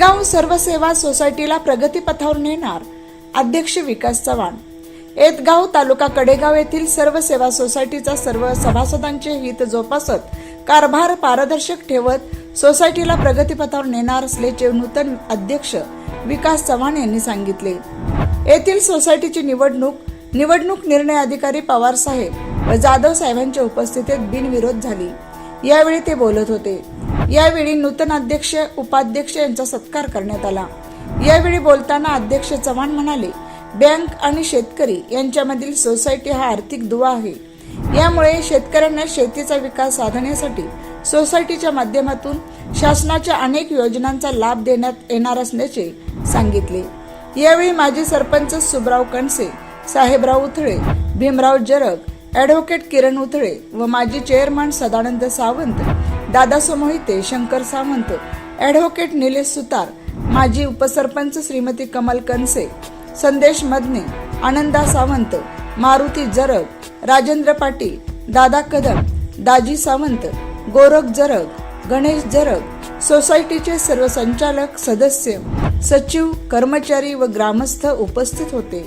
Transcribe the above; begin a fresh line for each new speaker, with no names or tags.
एदगाव सर्वसेवा सोसायटीला प्रगतीपथावर नेणार अध्यक्ष विकास चव्हाण. एतगाव तालुका कडेगाव येथील सर्व सेवा सोसायटीचा सर्व सभासदांचे हित जोपासत कारभार पारदर्शक ठेवत सोसायटीला प्रगतीपथावर नेणार असल्याचे नूतन अध्यक्ष विकास चव्हाण यांनी सांगितले. येथील सोसायटीची निवडणूक निवडणूक निर्णय अधिकारी पवार साहेब व जाधव साहेबांच्या उपस्थितीत बिनविरोध झाली. यावेळी ते बोलत होते. यावेळी नूतन अध्यक्ष उपाध्यक्ष यांचा सत्कार करण्यात आला. यावेळी बोलताना अध्यक्ष चव्हाण म्हणाले बँक आणि शेतकरी यांच्यामधील सोसायटी हा आर्थिक दुवा आहे. यामुळे शेतकऱ्यांना शेतीचा विकास साधण्यासाठी सोसायटीच्या माध्यमातून शासनाच्या अनेक योजनांचा लाभ देण्यात येणार असल्याचे सांगितले. यावेळी माजी सरपंच सुबराव कणसे साहेबराव उथळे भीमराव जरग ॲडव्होकेट किरण उथळे व माजी चेअरमन सदानंद सावंत दादासो मोहिते शंकर सावंत ॲडव्होकेट निलेश सुतार माजी उपसरपंच श्रीमती कमल कनसे संदेश मदने आनंदा सावंत मारुती जरग राजेंद्र पाटील दादा कदम दाजी सावंत गोरख जरग गणेश जरग सोसायटीचे सर्व संचालक सदस्य सचिव कर्मचारी व ग्रामस्थ उपस्थित होते.